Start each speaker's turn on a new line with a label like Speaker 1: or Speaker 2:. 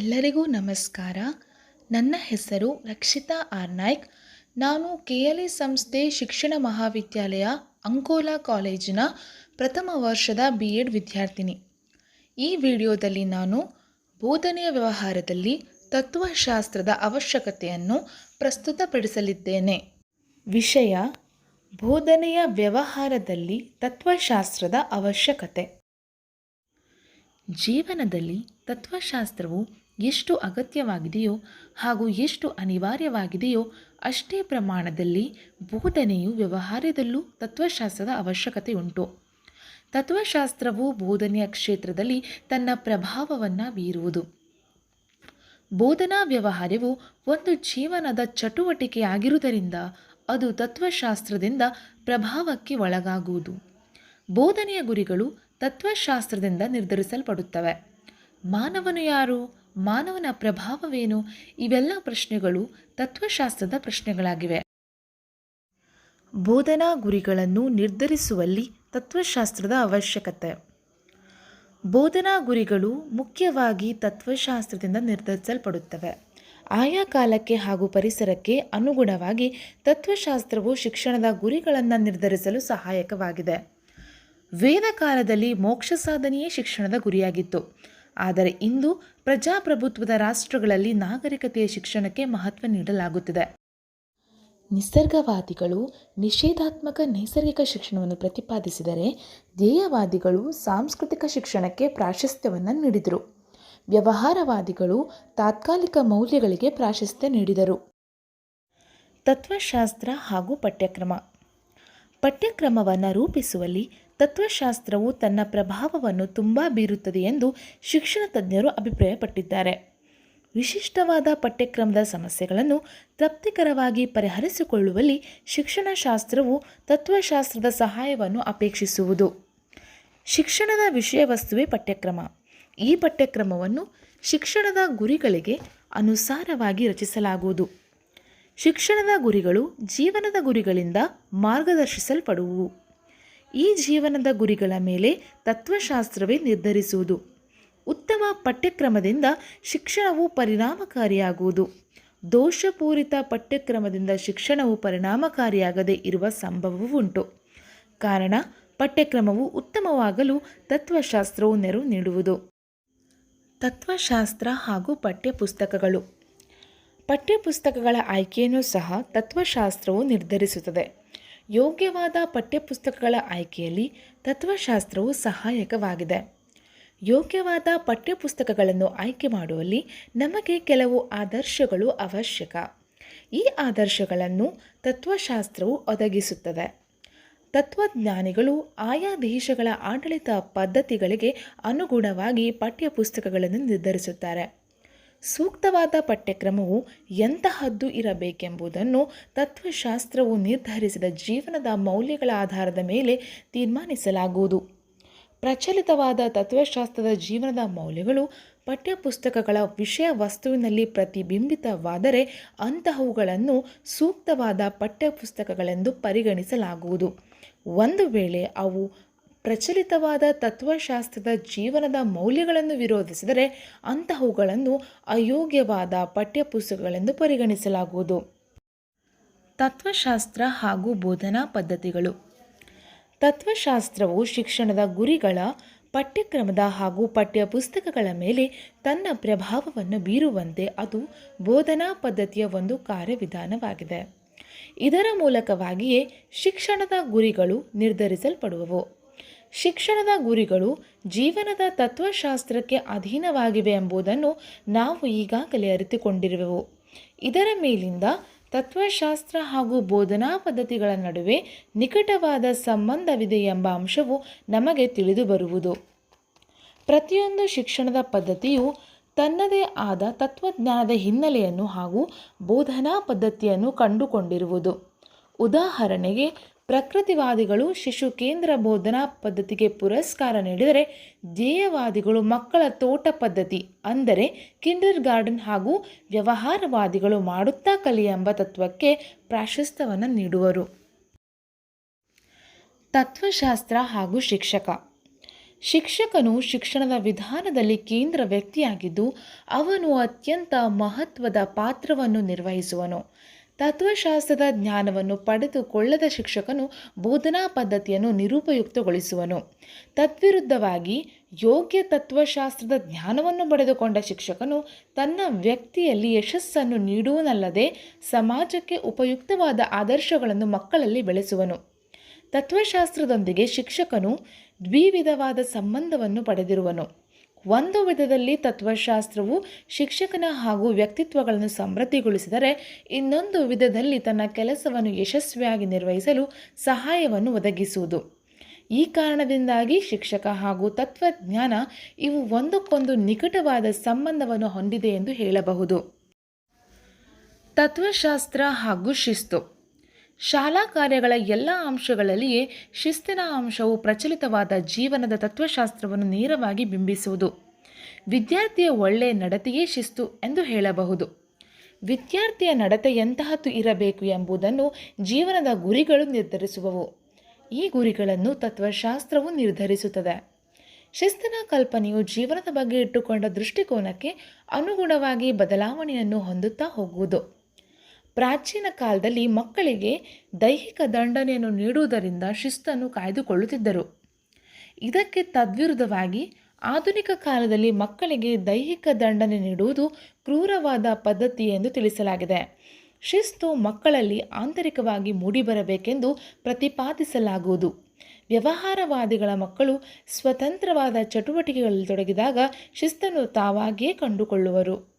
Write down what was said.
Speaker 1: ಎಲ್ಲರಿಗೂ ನಮಸ್ಕಾರ. ನನ್ನ ಹೆಸರು ರಕ್ಷಿತಾ ಆರ್ ನಾಯ್ಕ್. ನಾನು ಕೆ ಎಲ್ ಇ ಸಂಸ್ಥೆ ಶಿಕ್ಷಣ ಮಹಾವಿದ್ಯಾಲಯ ಅಂಕೋಲಾ ಕಾಲೇಜಿನ ಪ್ರಥಮ ವರ್ಷದ ಬಿ ಎಡ್ ವಿದ್ಯಾರ್ಥಿನಿ. ಈ ವಿಡಿಯೋದಲ್ಲಿ ನಾನು ಬೋಧನೆಯ ವ್ಯವಹಾರದಲ್ಲಿ ತತ್ವಶಾಸ್ತ್ರದ ಅವಶ್ಯಕತೆಯನ್ನು ಪ್ರಸ್ತುತಪಡಿಸಲಿದ್ದೇನೆ. ವಿಷಯ, ಬೋಧನೆಯ ವ್ಯವಹಾರದಲ್ಲಿ ತತ್ವಶಾಸ್ತ್ರದ ಅವಶ್ಯಕತೆ. ಜೀವನದಲ್ಲಿ ತತ್ವಶಾಸ್ತ್ರವು ಎಷ್ಟು ಅಗತ್ಯವಾಗಿದೆಯೋ ಹಾಗೂ ಎಷ್ಟು ಅನಿವಾರ್ಯವಾಗಿದೆಯೋ ಅಷ್ಟೇ ಪ್ರಮಾಣದಲ್ಲಿ ಬೋಧನೆಯು ವ್ಯವಹಾರದಲ್ಲೂ ತತ್ವಶಾಸ್ತ್ರದ ಅವಶ್ಯಕತೆಯುಂಟು. ತತ್ವಶಾಸ್ತ್ರವು ಬೋಧನೆಯ ಕ್ಷೇತ್ರದಲ್ಲಿ ತನ್ನ ಪ್ರಭಾವವನ್ನು ಬೀರುವುದು. ಬೋಧನಾ ವ್ಯವಹಾರವು ಒಂದು ಜೀವನದ ಚಟುವಟಿಕೆಯಾಗಿರುವುದರಿಂದ ಅದು ತತ್ವಶಾಸ್ತ್ರದಿಂದ ಪ್ರಭಾವಕ್ಕೆ ಒಳಗಾಗುವುದು. ಬೋಧನೆಯ ಗುರಿಗಳು ತತ್ವಶಾಸ್ತ್ರದಿಂದ ನಿರ್ಧರಿಸಲ್ಪಡುತ್ತವೆ. ಮಾನವನು ಯಾರು? ಮಾನವನ ಪ್ರಭಾವವೇನು? ಇವೆಲ್ಲ ಪ್ರಶ್ನೆಗಳು ತತ್ವಶಾಸ್ತ್ರದ ಪ್ರಶ್ನೆಗಳಾಗಿವೆ. ಬೋಧನಾ ಗುರಿಗಳನ್ನು ನಿರ್ಧರಿಸುವಲ್ಲಿ ತತ್ವಶಾಸ್ತ್ರದ ಅವಶ್ಯಕತೆ. ಬೋಧನಾ ಗುರಿಗಳು ಮುಖ್ಯವಾಗಿ ತತ್ವಶಾಸ್ತ್ರದಿಂದ ನಿರ್ಧರಿಸಲ್ಪಡುತ್ತವೆ. ಆಯಾ ಕಾಲಕ್ಕೆ ಹಾಗೂ ಪರಿಸರಕ್ಕೆ ಅನುಗುಣವಾಗಿ ತತ್ವಶಾಸ್ತ್ರವು ಶಿಕ್ಷಣದ ಗುರಿಗಳನ್ನು ನಿರ್ಧರಿಸಲು ಸಹಾಯಕವಾಗಿದೆ. ವೇದ ಕಾಲದಲ್ಲಿ ಮೋಕ್ಷ ಸಾಧನೆಯೇ ಶಿಕ್ಷಣದ ಗುರಿಯಾಗಿತ್ತು. ಆದರೆ ಇಂದು ಪ್ರಜಾಪ್ರಭುತ್ವದ ರಾಷ್ಟ್ರಗಳಲ್ಲಿ ನಾಗರಿಕತೆಯ ಶಿಕ್ಷಣಕ್ಕೆ ಮಹತ್ವ ನೀಡಲಾಗುತ್ತಿದೆ. ನಿಸರ್ಗವಾದಿಗಳು ನಿಷೇಧಾತ್ಮಕ ನೈಸರ್ಗಿಕ ಶಿಕ್ಷಣವನ್ನು ಪ್ರತಿಪಾದಿಸಿದರೆ ಧ್ಯೇಯವಾದಿಗಳು ಸಾಂಸ್ಕೃತಿಕ ಶಿಕ್ಷಣಕ್ಕೆ ಪ್ರಾಶಸ್ತ್ಯವನ್ನು ನೀಡಿದರು. ವ್ಯವಹಾರವಾದಿಗಳು ತಾತ್ಕಾಲಿಕ ಮೌಲ್ಯಗಳಿಗೆ ಪ್ರಾಶಸ್ತ್ಯ ನೀಡಿದರು. ತತ್ವಶಾಸ್ತ್ರ ಹಾಗೂ ಪಠ್ಯಕ್ರಮ. ಪಠ್ಯಕ್ರಮವನ್ನು ರೂಪಿಸುವಲ್ಲಿ ತತ್ವಶಾಸ್ತ್ರವು ತನ್ನ ಪ್ರಭಾವವನ್ನು ತುಂಬ ಬೀರುತ್ತದೆ ಎಂದು ಶಿಕ್ಷಣ ತಜ್ಞರು ಅಭಿಪ್ರಾಯಪಟ್ಟಿದ್ದಾರೆ. ವಿಶಿಷ್ಟವಾದ ಪಠ್ಯಕ್ರಮದ ಸಮಸ್ಯೆಗಳನ್ನು ತೃಪ್ತಿಕರವಾಗಿ ಪರಿಹರಿಸಿಕೊಳ್ಳುವಲ್ಲಿ ಶಿಕ್ಷಣಶಾಸ್ತ್ರವು ತತ್ವಶಾಸ್ತ್ರದ ಸಹಾಯವನ್ನು ಅಪೇಕ್ಷಿಸುವುದು. ಶಿಕ್ಷಣದ ವಿಷಯ ವಸ್ತುವೇ ಪಠ್ಯಕ್ರಮ. ಈ ಪಠ್ಯಕ್ರಮವನ್ನು ಶಿಕ್ಷಣದ ಗುರಿಗಳಿಗೆ ಅನುಸಾರವಾಗಿ ರಚಿಸಲಾಗುವುದು. ಶಿಕ್ಷಣದ ಗುರಿಗಳು ಜೀವನದ ಗುರಿಗಳಿಂದ ಮಾರ್ಗದರ್ಶಿಸಲ್ಪಡುವು. ಈ ಜೀವನದ ಗುರಿಗಳ ಮೇಲೆ ತತ್ವಶಾಸ್ತ್ರವೇ ನಿರ್ಧರಿಸುವುದು. ಉತ್ತಮ ಪಠ್ಯಕ್ರಮದಿಂದ ಶಿಕ್ಷಣವು ಪರಿಣಾಮಕಾರಿಯಾಗುವುದು. ದೋಷಪೂರಿತ ಪಠ್ಯಕ್ರಮದಿಂದ ಶಿಕ್ಷಣವು ಪರಿಣಾಮಕಾರಿಯಾಗದೇ ಇರುವ ಸಂಭವವೂ ಉಂಟು. ಕಾರಣ, ಪಠ್ಯಕ್ರಮವು ಉತ್ತಮವಾಗಲು ತತ್ವಶಾಸ್ತ್ರವು ನೆರವು ನೀಡುವುದು. ತತ್ವಶಾಸ್ತ್ರ ಹಾಗೂ ಪಠ್ಯಪುಸ್ತಕಗಳು. ಪಠ್ಯಪುಸ್ತಕಗಳ ಆಯ್ಕೆಯನ್ನು ಸಹ ತತ್ವಶಾಸ್ತ್ರವು ನಿರ್ಧರಿಸುತ್ತದೆ. ಯೋಗ್ಯವಾದ ಪಠ್ಯಪುಸ್ತಕಗಳ ಆಯ್ಕೆಯಲ್ಲಿ ತತ್ವಶಾಸ್ತ್ರವು ಸಹಾಯಕವಾಗಿದೆ. ಯೋಗ್ಯವಾದ ಪಠ್ಯಪುಸ್ತಕಗಳನ್ನು ಆಯ್ಕೆ ಮಾಡುವಲ್ಲಿ ನಮಗೆ ಕೆಲವು ಆದರ್ಶಗಳು ಅವಶ್ಯಕ. ಈ ಆದರ್ಶಗಳನ್ನು ತತ್ವಶಾಸ್ತ್ರವು ಒದಗಿಸುತ್ತದೆ. ತತ್ವಜ್ಞಾನಿಗಳು ಆಯಾ ದೇಶಗಳ ಆಡಳಿತ ಪದ್ಧತಿಗಳಿಗೆ ಅನುಗುಣವಾಗಿ ಪಠ್ಯಪುಸ್ತಕಗಳನ್ನು ನಿರ್ಧರಿಸುತ್ತಾರೆ. ಸೂಕ್ತವಾದ ಪಠ್ಯಕ್ರಮವು ಎಂತಹದ್ದು ಇರಬೇಕೆಂಬುದನ್ನು ತತ್ವಶಾಸ್ತ್ರವು ನಿರ್ಧರಿಸಿದ ಜೀವನದ ಮೌಲ್ಯಗಳ ಆಧಾರದ ಮೇಲೆ ತೀರ್ಮಾನಿಸಲಾಗುವುದು. ಪ್ರಚಲಿತವಾದ ತತ್ವಶಾಸ್ತ್ರದ ಜೀವನದ ಮೌಲ್ಯಗಳು ಪಠ್ಯಪುಸ್ತಕಗಳ ವಿಷಯ ವಸ್ತುವಿನಲ್ಲಿ ಪ್ರತಿಬಿಂಬಿತವಾದರೆ ಅಂತಹವುಗಳನ್ನು ಸೂಕ್ತವಾದ ಪಠ್ಯಪುಸ್ತಕಗಳೆಂದು ಪರಿಗಣಿಸಲಾಗುವುದು. ಒಂದು ವೇಳೆ ಅವು ಪ್ರಚಲಿತವಾದ ತತ್ವಶಾಸ್ತ್ರದ ಜೀವನದ ಮೌಲ್ಯಗಳನ್ನು ವಿರೋಧಿಸಿದರೆ ಅಂತಹವುಗಳನ್ನು ಅಯೋಗ್ಯವಾದ ಪಠ್ಯಪುಸ್ತಕಗಳೆಂದು ಪರಿಗಣಿಸಲಾಗುವುದು. ತತ್ವಶಾಸ್ತ್ರ ಹಾಗೂ ಬೋಧನಾ ಪದ್ಧತಿಗಳು. ತತ್ವಶಾಸ್ತ್ರವು ಶಿಕ್ಷಣದ ಗುರಿಗಳ, ಪಠ್ಯಕ್ರಮದ ಹಾಗೂ ಪಠ್ಯಪುಸ್ತಕಗಳ ಮೇಲೆ ತನ್ನ ಪ್ರಭಾವವನ್ನು ಬೀರುವಂತೆ ಅದು ಬೋಧನಾ ಪದ್ಧತಿಯ ಒಂದು ಕಾರ್ಯವಿಧಾನವಾಗಿದೆ. ಇದರ ಮೂಲಕವಾಗಿಯೇ ಶಿಕ್ಷಣದ ಗುರಿಗಳು ನಿರ್ಧರಿಸಲ್ಪಡುವವು. ಶಿಕ್ಷಣದ ಗುರಿಗಳು ಜೀವನದ ತತ್ವಶಾಸ್ತ್ರಕ್ಕೆ ಅಧೀನವಾಗಿವೆ ಎಂಬುದನ್ನು ನಾವು ಈಗಾಗಲೇ ಅರಿತುಕೊಂಡಿರುವೆವು. ಇದರ ಮೇಲಿಂದ ತತ್ವಶಾಸ್ತ್ರ ಹಾಗೂ ಬೋಧನಾ ಪದ್ಧತಿಗಳ ನಡುವೆ ನಿಕಟವಾದ ಸಂಬಂಧವಿದೆ ಎಂಬ ಅಂಶವು ನಮಗೆ ತಿಳಿದು ಬರುವುದು. ಪ್ರತಿಯೊಂದು ಶಿಕ್ಷಣದ ಪದ್ಧತಿಯು ತನ್ನದೇ ಆದ ತತ್ವಜ್ಞಾನದ ಹಿನ್ನೆಲೆಯನ್ನು ಹಾಗೂ ಬೋಧನಾ ಪದ್ಧತಿಯನ್ನು ಕಂಡುಕೊಂಡಿರುವುದು. ಉದಾಹರಣೆಗೆ ಪ್ರಕೃತಿವಾದಿಗಳು ಶಿಶು ಕೇಂದ್ರ ಬೋಧನಾ ಪದ್ಧತಿಗೆ ಪುರಸ್ಕಾರ ನೀಡಿದರೆ ಧ್ಯೇಯವಾದಿಗಳು ಮಕ್ಕಳ ತೋಟ ಪದ್ಧತಿ ಅಂದರೆ ಕಿಂಡರ್ ಗಾರ್ಡನ್ ಹಾಗೂ ವ್ಯವಹಾರವಾದಿಗಳು ಮಾಡುತ್ತಾ ಕಲಿ ಎಂಬ ತತ್ವಕ್ಕೆ ಪ್ರಾಶಸ್ತ್ಯವನ್ನು ನೀಡುವರು. ತತ್ವಶಾಸ್ತ್ರ ಹಾಗೂ ಶಿಕ್ಷಕ. ಶಿಕ್ಷಕನು ಶಿಕ್ಷಣದ ವಿಧಾನದಲ್ಲಿ ಕೇಂದ್ರ ವ್ಯಕ್ತಿಯಾಗಿದ್ದು ಅವನು ಅತ್ಯಂತ ಮಹತ್ವದ ಪಾತ್ರವನ್ನು ನಿರ್ವಹಿಸುವನು. ತತ್ವಶಾಸ್ತ್ರದ ಜ್ಞಾನವನ್ನು ಪಡೆದುಕೊಳ್ಳದ ಶಿಕ್ಷಕನು ಬೋಧನಾ ಪದ್ಧತಿಯನ್ನು ನಿರುಪಯುಕ್ತಗೊಳಿಸುವನು. ತದ್ವಿರುದ್ಧವಾಗಿ ಯೋಗ್ಯ ತತ್ವಶಾಸ್ತ್ರದ ಜ್ಞಾನವನ್ನು ಪಡೆದುಕೊಂಡ ಶಿಕ್ಷಕನು ತನ್ನ ವ್ಯಕ್ತಿಯಲ್ಲಿ ಯಶಸ್ಸನ್ನು ನೀಡುವನಲ್ಲದೆ ಸಮಾಜಕ್ಕೆ ಉಪಯುಕ್ತವಾದ ಆದರ್ಶಗಳನ್ನು ಮಕ್ಕಳಲ್ಲಿ ಬೆಳೆಸುವನು. ತತ್ವಶಾಸ್ತ್ರದೊಂದಿಗೆ ಶಿಕ್ಷಕನು ದ್ವಿವಿಧವಾದ ಸಂಬಂಧವನ್ನು ಪಡೆದಿರುವನು. ಒಂದು ವಿಧದಲ್ಲಿ ತತ್ವಶಾಸ್ತ್ರವು ಶಿಕ್ಷಕನ ಹಾಗೂ ವ್ಯಕ್ತಿತ್ವಗಳನ್ನು ಸಮೃದ್ಧಿಗೊಳಿಸಿದರೆ ಇನ್ನೊಂದು ವಿಧದಲ್ಲಿ ತನ್ನ ಕೆಲಸವನ್ನು ಯಶಸ್ವಿಯಾಗಿ ನಿರ್ವಹಿಸಲು ಸಹಾಯವನ್ನು ಒದಗಿಸುವುದು. ಈ ಕಾರಣದಿಂದಾಗಿ ಶಿಕ್ಷಕ ಹಾಗೂ ತತ್ವಜ್ಞಾನ ಇವು ಒಂದಕ್ಕೊಂದು ನಿಕಟವಾದ ಸಂಬಂಧವನ್ನು ಹೊಂದಿದೆ ಎಂದು ಹೇಳಬಹುದು. ತತ್ವಶಾಸ್ತ್ರ ಹಾಗೂ ಶಿಸ್ತು. ಶಾಲಾ ಕಾರ್ಯಗಳ ಎಲ್ಲ ಅಂಶಗಳಲ್ಲಿಯೇ ಶಿಸ್ತಿನ ಅಂಶವು ಪ್ರಚಲಿತವಾದ ಜೀವನದ ತತ್ವಶಾಸ್ತ್ರವನ್ನು ನೇರವಾಗಿ ಬಿಂಬಿಸುವುದು. ವಿದ್ಯಾರ್ಥಿಯ ಒಳ್ಳೆಯ ನಡತೆಯೇ ಶಿಸ್ತು ಎಂದು ಹೇಳಬಹುದು. ವಿದ್ಯಾರ್ಥಿಯ ನಡತೆ ಎಂತಹದ್ದು ಇರಬೇಕು ಎಂಬುದನ್ನು ಜೀವನದ ಗುರಿಗಳು ನಿರ್ಧರಿಸುವವು. ಈ ಗುರಿಗಳನ್ನು ತತ್ವಶಾಸ್ತ್ರವು ನಿರ್ಧರಿಸುತ್ತದೆ. ಶಿಸ್ತಿನ ಕಲ್ಪನೆಯು ಜೀವನದ ಬಗ್ಗೆ ಇಟ್ಟುಕೊಂಡ ದೃಷ್ಟಿಕೋನಕ್ಕೆ ಅನುಗುಣವಾಗಿ ಬದಲಾವಣೆಯನ್ನು ಹೊಂದುತ್ತಾ ಹೋಗುವುದು. ಪ್ರಾಚೀನ ಕಾಲದಲ್ಲಿ ಮಕ್ಕಳಿಗೆ ದೈಹಿಕ ದಂಡನೆಯನ್ನು ನೀಡುವುದರಿಂದ ಶಿಸ್ತನ್ನು ಕಾಯ್ದುಕೊಳ್ಳುತ್ತಿದ್ದರು. ಇದಕ್ಕೆ ತದ್ವಿರುದ್ಧವಾಗಿ ಆಧುನಿಕ ಕಾಲದಲ್ಲಿ ಮಕ್ಕಳಿಗೆ ದೈಹಿಕ ದಂಡನೆ ನೀಡುವುದು ಕ್ರೂರವಾದ ಪದ್ಧತಿ ಎಂದು ತಿಳಿಸಲಾಗಿದೆ. ಶಿಸ್ತು ಮಕ್ಕಳಲ್ಲಿ ಆಂತರಿಕವಾಗಿ ಮೂಡಿಬರಬೇಕೆಂದು ಪ್ರತಿಪಾದಿಸಲಾಗುವುದು. ವ್ಯವಹಾರವಾದಿಗಳ ಮಕ್ಕಳು ಸ್ವತಂತ್ರವಾದ ಚಟುವಟಿಕೆಗಳಲ್ಲಿ ತೊಡಗಿದಾಗ ಶಿಸ್ತನ್ನು ತಾವಾಗಿಯೇ ಕಂಡುಕೊಳ್ಳುವರು.